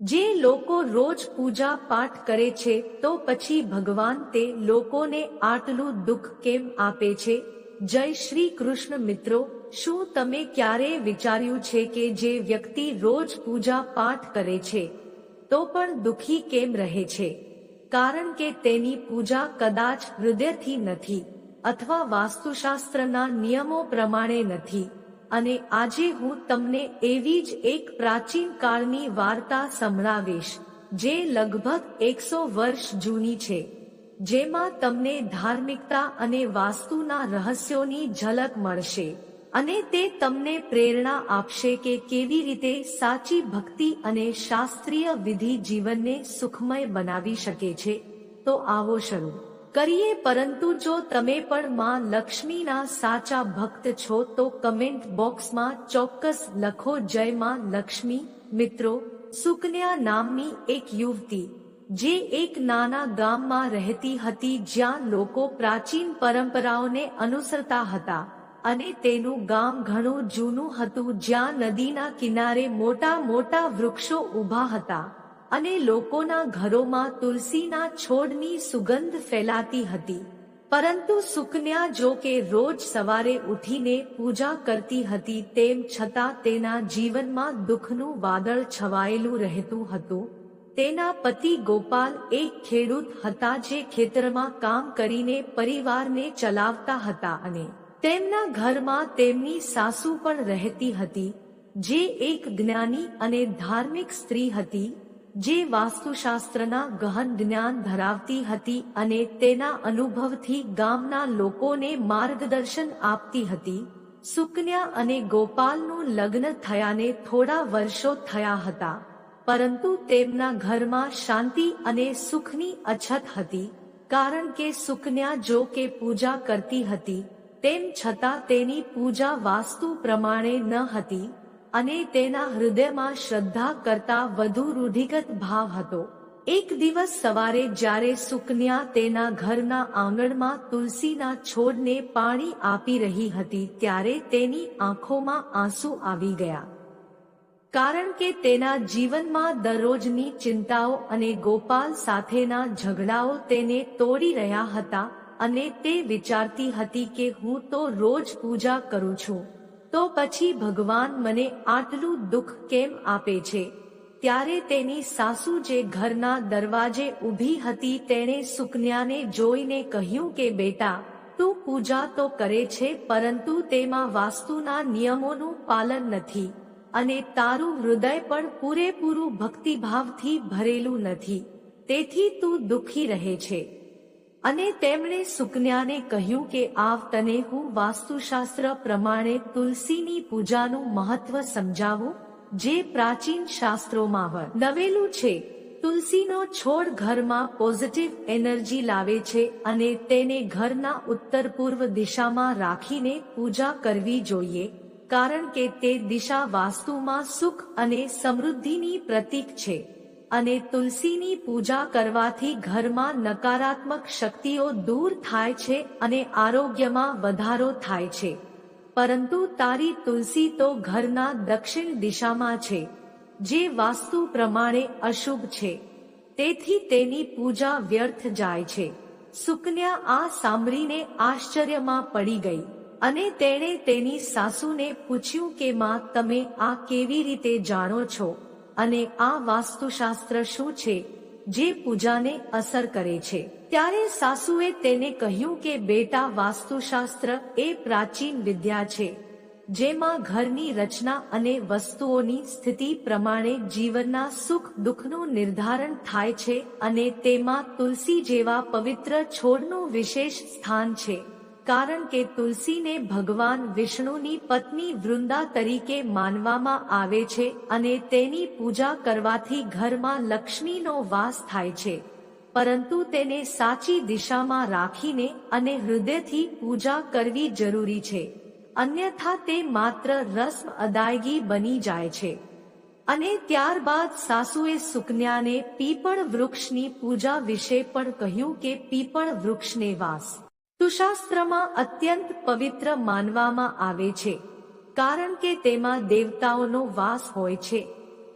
જે લોકો રોજ પૂજા પાઠ કરે છે, તો પછી ભગવાન તે લોકોને આટલું દુઃખ કેમ આપે છે? જય શ્રી કૃષ્ણ મિત્રો, શું તમે ક્યારેય વિચાર્યું છે કે જે વ્યક્તિ રોજ પૂજા પાઠ કરે છે, તો પણ દુઃખી કેમ રહે છે? કારણ કે તેની પૂજા કદાચ હૃદયથી નથી, અથવા વાસ્તુશાસ્ત્રના નિયમો પ્રમાણે નથી. અને આજે હું તમને એવી જ એક પ્રાચીન કાળની વાર્તા સંભળાવીશ, જે લગભગ એકસો વર્ષ જૂની છે, જેમાં તમને ધાર્મિકતા અને વાસ્તુના રહસ્યોની ઝલક મળશે, અને તે તમને પ્રેરણા આપશે કે કેવી રીતે સાચી ભક્તિ અને શાસ્ત્રીય વિધિ જીવનને સુખમય બનાવી શકે છે. તો આવો શરૂ. કરીએ પરંતુ જો તમે પણ માં લક્ષ્મીના સાચા ભક્ત છો તો કમેન્ટ બોક્સમાં ચોક્કસ લખો જય માં લક્ષ્મી. મિત્રો, સુકન્યા નામની એક યુવતી, જે એક નાના ગામમાં રહેતી હતી જ્યાં લોકો પ્રાચીન પરંપરાઓને અનુસરતા હતા અને તેનું ગામ ઘણું જૂનું હતું જ્યાં નદીના કિનારે મોટા મોટા વૃક્ષો ઊભા હતા. અને લોકોના ઘરોમાં તુલસીના છોડની સુગંધ ફેલાતી હતી. પરંતુ સુકન્યા જો કે રોજ સવારે ઉઠીને પૂજા કરતી હતી તેમ છતાં તેના જીવનમાં દુઃખનું વાદળ છવાયેલું રહેતું હતું. તેના પતિ ગોપાલ એક ખેડૂત હતા જે ખેતરમાં કામ કરીને પરિવારને ચલાવતા હતા અને તેમના ઘરમાં તેમની સાસુ પણ રહેતી હતી, જે એક જ્ઞાની અને ધાર્મિક સ્ત્રી હતી. જે વાસ્તુશાસ્ત્રના ગહન જ્ઞાન ધરાવતી હતી અને તેના અનુભવથી ગામના લોકોને માર્ગદર્શન આપતી હતી. સુકન્યા અને ગોપાલનું લગ્ન થયાને થોડા વર્ષો થયા હતા. પરંતુ તેમના ઘરમાં શાંતિ અને સુખની અછત હતી. કારણ કે સુકન્યા જો કે પૂજા કરતી હતી, તેમ છતાં તેની પૂજા વાસ્તુ પ્રમાણે ન હતી. અને તેના હૃદયમાં શ્રદ્ધા કરતા વધુ રૂઢિગત ભાવ હતો. એક દિવસ સવારે જ્યારે સુકન્યા તેના ઘરના આંગણમાં તુલસીના છોડને પાણી આપી રહી હતી ત્યારે તેની આંખોમાં આંસુ આવી ગયા. કારણ કે તેના જીવનમાં દરરોજની ચિંતાઓ અને ગોપાલ સાથેના ઝઘડાઓ તેને તોડી રહ્યા હતા અને તે વિચારતી હતી કે હું તો રોજ પૂજા કરું છું. તો પછી ભગવાન મને આટલું દુઃખ કેમ આપે છે? ત્યારે તેની સાસુ જે ઘરના દરવાજે ઊભી હતી તેણે સુકન્યાને જોઈને કહ્યું કે, બેટા, તું પૂજા તો કરે છે, પરંતુ તેમાં વાસ્તુના નિયમોનું પાલન નથી અને તારું હૃદય પણ પૂરેપૂરું ભક્તિભાવથી ભરેલું નથી. તેથી તું દુઃખી રહે છે. અને તેમણે સુકન્યાને કહ્યું કે, આવ તને હું વાસ્તુશાસ્ત્ર પ્રમાણે તુલસીની પૂજાનું મહત્વ સમજાવું, જે પ્રાચીન શાસ્ત્રોમાં નવેલું છે, તુલસીનો છોડ ઘરમાં પોઝિટિવ એનર્જી લાવે છે અને તેને ઘરના ઉત્તર પૂર્વ દિશામાં રાખીને પૂજા કરવી જોઈએ, કારણ કે તે દિશા વાસ્તુમાં સુખ અને સમૃદ્ધિની પ્રતીક છે. અને તુલસીની પૂજા કરવાથી ઘરમાં નકારાત્મક શક્તિઓ દૂર થાય છે અને આરોગ્યમાં વધારો થાય છે. પરંતુ તારી તુલસી તો ઘરના દક્ષિણ દિશામાં છે, જે વાસ્તુ પ્રમાણે અશુભ છે. તેથી તેની પૂજા વ્યર્થ જાય છે. સુકન્યા આ સાંભળીને આશ્ચર્યમાં પડી ગઈ અને તેણે તેની સાસુને પૂછ્યું કે, માં, તમે આ કેવી રીતે જાણો છો? અને આ વાસ્તુશાસ્ત્ર શું છે, જે પૂજાને અસર કરે છે? ત્યારે સાસુએ તેને કહ્યું કે, બેટા, વાસ્તુશાસ્ત્ર એ પ્રાચીન વિદ્યા છે, જેમાં ઘરની રચના અને વસ્તુઓની સ્થિતિ પ્રમાણે જીવનના સુખ દુઃખનું નિર્ધારણ થાય છે અને તેમાં તુલસી જેવા પવિત્ર છોડનું વિશેષ સ્થાન છે. કારણ કે તુલસીને ભગવાન વિષ્ણુની પત્ની વૃંદા તરીકે માનવામાં આવે છે અને તેની પૂજા કરવાથી ઘરમાં લક્ષ્મીનો વાસ થાય છે. પરંતુ તેને સાચી દિશામાં રાખીને અને હૃદયથી પૂજા કરવી જરૂરી છે. અન્યથા તે માત્ર રસ્મ અદાયગી બની જાય છે. અને ત્યારબાદ સાસુએ સુકન્યાને પીપળ વૃક્ષની પૂજા વિશે પણ કહ્યું કે પીપળ વૃક્ષને વાસ. તુશાસ્ત્રમાં અત્યંત પવિત્ર માનવામાં આવે છે, કારણ કે તેમાં દેવતાઓનો વાસ હોય છે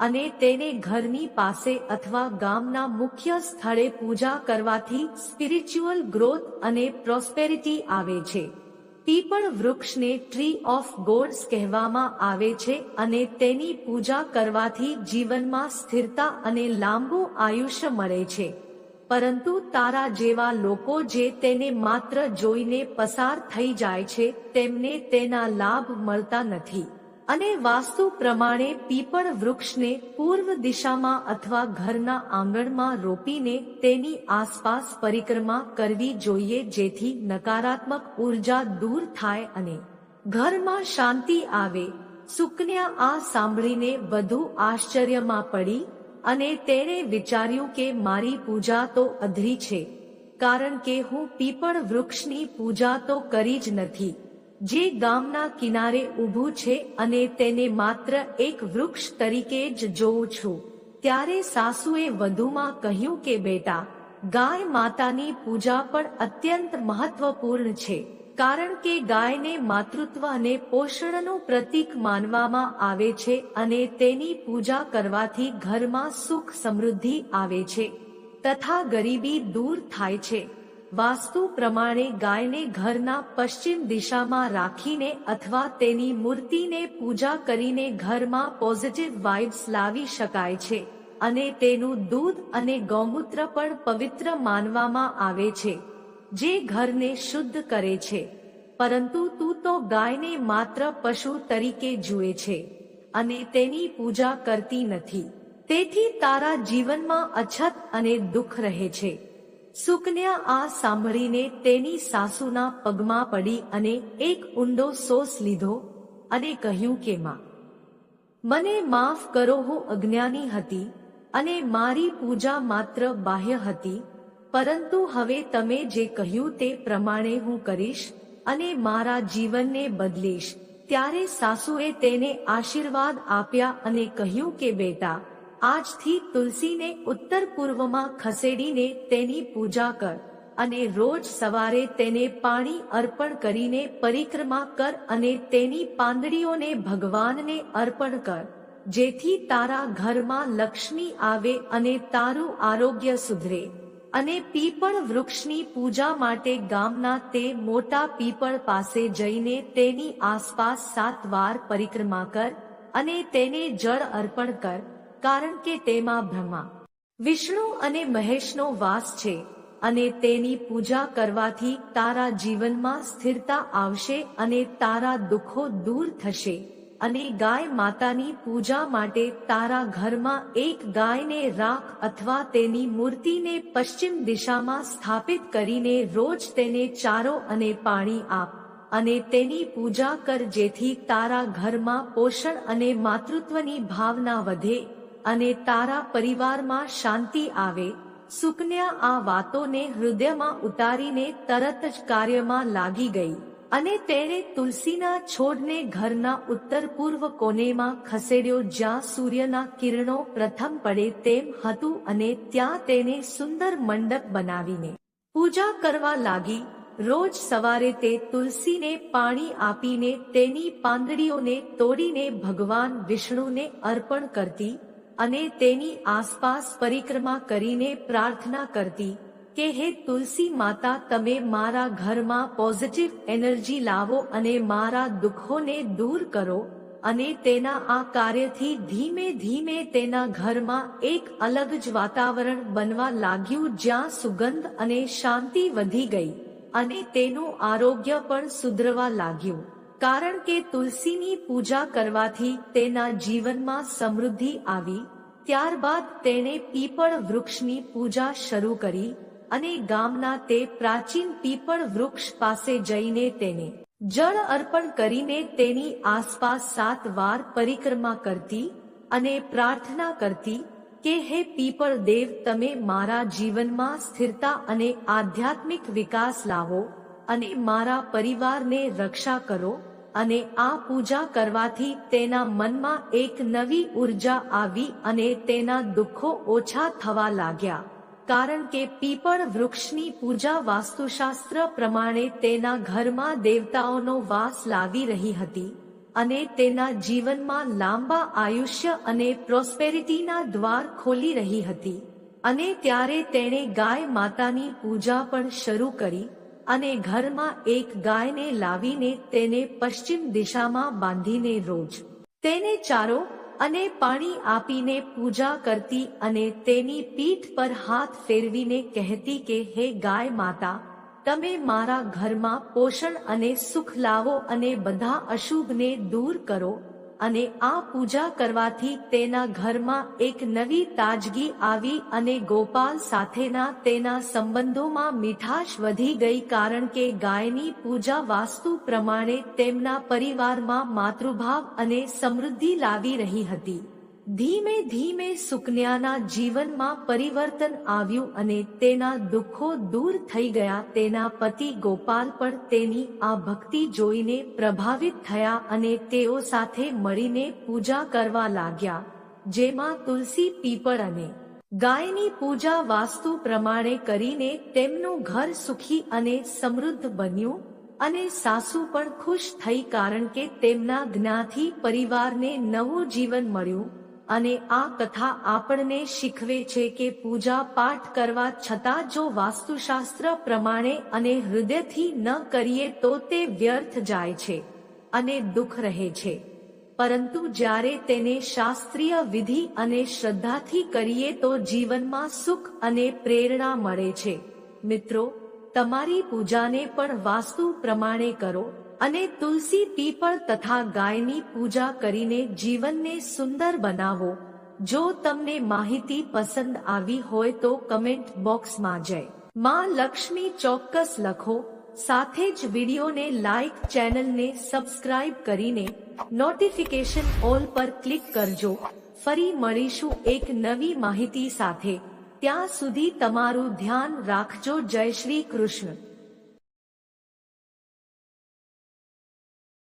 અને તેને ઘરની પાસે અથવા ગામના મુખ્ય સ્થળે પૂજા કરવાથી સ્પિરિચ્યુઅલ ગ્રોથ અને પ્રોસ્પેરિટી આવે છે. પીપળ વૃક્ષને ટ્રી ઓફ ગોડ્સ કહેવામાં આવે છે અને તેની પૂજા કરવાથી જીવનમાં સ્થિરતા અને લાંબુ આયુષ્ય મળે છે. પરંતુ તારા જેવા લોકો જે તેને માત્ર જોઈને પસાર થઈ જાય છે, તેમને તેના લાભ મળતા નથી. અને વાસ્તુ પ્રમાણે પીપળ વૃક્ષને પૂર્વ દિશામાં અથવા ઘરના આંગણમાં રોપીને તેની આસપાસ પરિક્રમા કરવી જોઈએ જેથી નકારાત્મક ઊર્જા દૂર થાય અને ઘરમાં શાંતિ આવે. સુકન્યા આ સાંભળીને વધુ આશ્ચર્યમાં પડી. અને તેણે વિચાર્યું કે મારી પૂજા તો અધરી છે, કારણ કે હું પીપળ વૃક્ષની પૂજા તો કરી જ નથી. જે ગામના કિનારે ઊભું છે અને તેને માત્ર એક વૃક્ષ તરીકે જ જોઉં છું. ત્યારે સાસુએ વધુમાં કહ્યું કે, બેટા, ગાય માતાની પૂજા પણ અત્યંત મહત્વપૂર્ણ છે. કારણ કે ગાયને માતૃત્વ અને પોષણનું પ્રતીક માનવામાં આવે છે અને તેની પૂજા કરવાથી ઘરમાં સુખ સમૃદ્ધિ આવે છે, તથા ગરીબી દૂર થાય છે. વાસ્તુ પ્રમાણે ગાયને ઘરના પશ્ચિમ દિશામાં રાખીને અથવા તેની મૂર્તિને પૂજા કરીને ઘરમાં પોઝિટિવ વાઇબ્સ લાવી શકાય છે અને તેનું દૂધ અને ગૌમૂત્ર પણ પવિત્ર માનવામાં આવે છે. જે ઘરને શુદ્ધ કરે છે, પરંતુ તું તો ગાયને માત્ર પશુ તરીકે જુએ છે અને તેની પૂજા કરતી નથી. તેથી તારા જીવનમાં અછત અને દુઃખ રહે છે. સુકન્યા આ સાંભળીને તેની સાસુના પગમાં પડી અને એક ઊંડો સોસ લીધો અને કહ્યું કે, માં, મને માફ કરો, હું અજ્ઞાની હતી અને મારી પૂજા માત્ર બાહ્ય હતી પરંતુ હવે તમે જે કહ્યું તે પ્રમાણે હું કરીશ અને મારા જીવનને બદલીશ. ત્યારે સાસુએ તેને આશીર્વાદ આપ્યા અને કહ્યું કે, બેટા, આજથી તુલસીને ઉત્તર પૂર્વમાં ખસેડીને તેની પૂજા કર અને રોજ સવારે તેને પાણી અર્પણ કરીને પરિક્રમા કર અને તેની પાંદડીઓને ભગવાનને અર્પણ કર. જેથી તારા ઘરમાં લક્ષ્મી આવે અને તારું આરોગ્ય સુધરે. અને પીપળ વૃક્ષની પૂજા માટે ગામના તે મોટા પીપળ પાસે જઈને તેની આસપાસ સાત વાર પરિક્રમા કર અને તેને જળ અર્પણ કર, કારણ કે તેમાં બ્રહ્મા, વિષ્ણુ અને મહેશનો વાસ છે અને તેની પૂજા કરવાથી તારા જીવનમાં સ્થિરતા આવશે અને તારા દુઃખો દૂર થશે. અને ગાય માતાની પૂજા માટે તારા ઘરમાં એક ગાયને રાખ અથવા તેની મૂર્તિને પશ્ચિમ દિશામાં સ્થાપિત કરીને રોજ તેને ચારો અને પાણી આપ અને તેની પૂજા કર જેથી તારા ઘરમાં પોષણ અને માતૃત્વની ભાવના વધે અને તારા પરિવારમાં શાંતિ આવે. સુકન્યા આ વાતોને હૃદયમાં ઉતારીને તરત જ કાર્યમાં લાગી ગઈ. અને તેણે તુલસીના છોડને ઘરના ઉત્તર પૂર્વ કોનેમાં ખસેડ્યો જ્યાં સૂર્યના કિરણો પ્રથમ પડે તેમ હતું અને ત્યાં તેને સુંદર મંડપ બનાવીને પૂજા કરવા લાગી. રોજ સવારે તે તુલસીને પાણી આપીને તેની પાંદડીઓને તોડીને ભગવાન વિષ્ણુને અર્પણ કરતી અને તેની આસપાસ પરિક્રમા કરીને પ્રાર્થના કરતી. કે હે તુલસી માતા, તમે મારા ઘરમાં પોઝિટિવ એનર્જી લાવો અને મારા દુઃખોને દૂર કરો અને તેના આ કાર્યથી ધીમે ધીમે તેના ઘરમાં એક અલગ જ વાતાવરણ બનવા લાગ્યું, જ્યાં સુગંધ અને શાંતિ વધી ગઈ અને તેનું આરોગ્ય પણ સુધરવા લાગ્યું. કારણ કે તુલસીની પૂજા કરવાથી તેના જીવનમાં સમૃદ્ધિ આવી, ત્યારબાદ તેણે પીપળ વૃક્ષની પૂજા શરૂ કરી અને ગામના તે પ્રાચીન પીપળ વૃક્ષ પાસે જઈને તેને જળ અર્પણ કરીને તેની આસપાસ સાત વાર પરિક્રમા કરતી અને પ્રાર્થના કરતી કે, હે પીપળ દેવ, તમે મારા જીવનમાં સ્થિરતા અને આધ્યાત્મિક વિકાસ લાવો અને મારા પરિવારને રક્ષા કરો અને આ પૂજા કરવાથી તેના મનમાં એક નવી ઊર્જા આવી અને તેના દુઃખો ઓછા થવા લાગ્યા. કારણ કે પીપળ વૃક્ષની પૂજા વાસ્તુશાસ્ત્ર પ્રમાણે તેના ઘરમાં દેવતાઓનો વાસ લાવી રહી હતી અને તેના જીવનમાં લાંબા આયુષ્ય અને પ્રોસ્પેરિટીના દ્વાર ખોલી રહી હતી અને ત્યારે તેણે ગાય માતાની પૂજા પણ શરૂ કરી અને ઘરમાં એક ગાયને લાવીને તેને પશ્ચિમ દિશામાં બાંધીને રોજ તેને ચારો અને પાણી આપીને પૂજા કરતી અને તેની પીઠ પર હાથ ફેરવીને કહેતી કે, હે ગાય માતા, તમે મારા ઘરમાં પોષણ અને સુખ લાવો અને બધા અશુભને દૂર કરો. અને આ પૂજા કરવાથી તેના ઘરમાં એક નવી તાજગી આવી અને ગોપાલ સાથેના તેના સંબંધોમાં મીઠાશ વધી ગઈ કારણ કે ગાયની પૂજા વાસ્તુ પ્રમાણે તેમના પરિવારમાં માતૃભાવ અને સમૃદ્ધિ લાવી રહી હતી. ધીમે ધીમે સુકન્યાના જીવનમાં પરિવર્તન આવ્યું અને તેના દુઃખો દૂર થઈ ગયા. તેના પતિ ગોપાલ પણ તેની આ ભક્તિ જોઈને પ્રભાવિત થયા અને તેઓ સાથે મળીને પૂજા કરવા લાગ્યા, જેમાં તુલસી પીપળ અને ગાયની પૂજા વાસ્તુ પ્રમાણે કરીને તેમનું ઘર સુખી અને સમૃદ્ધ બન્યું અને સાસુ પણ ખુશ થઈ કારણ કે તેમના જ્ઞાથી પરિવારને નવું જીવન મળ્યું. અને આ કથા આપણને શીખવે છે કે પૂજા પાઠ કરવા છતાં જો વાસ્તુશાસ્ત્ર પ્રમાણે અને હૃદયથી ન કરીએ તો તે વ્યર્થ જાય છે અને દુઃખ રહે છે. પરંતુ જ્યારે તેને શાસ્ત્રીય વિધિ અને શ્રદ્ધાથી કરીએ તો જીવનમાં સુખ અને પ્રેરણા મળે છે. મિત્રો, તમારી પૂજાને પણ વાસ્તુ પ્રમાણે કરો. અને તુલસી પીપળ તથા ગાયની પૂજા કરીને જીવનને સુંદર બનાવો. જો તમને માહિતી પસંદ આવી હોય તો કમેન્ટ બોક્સમાં જય. માં લક્ષ્મી ચોક્કસ લખો. સાથે જ વિડીયોને લાઈક ચેનલને સબસ્ક્રાઇબ કરીને નોટિફિકેશન ઓલ પર ક્લિક કરજો. ફરી મળીશું એક નવી માહિતી સાથે. ત્યાં સુધી તમારું ધ્યાન રાખજો. જય શ્રી કૃષ્ણ.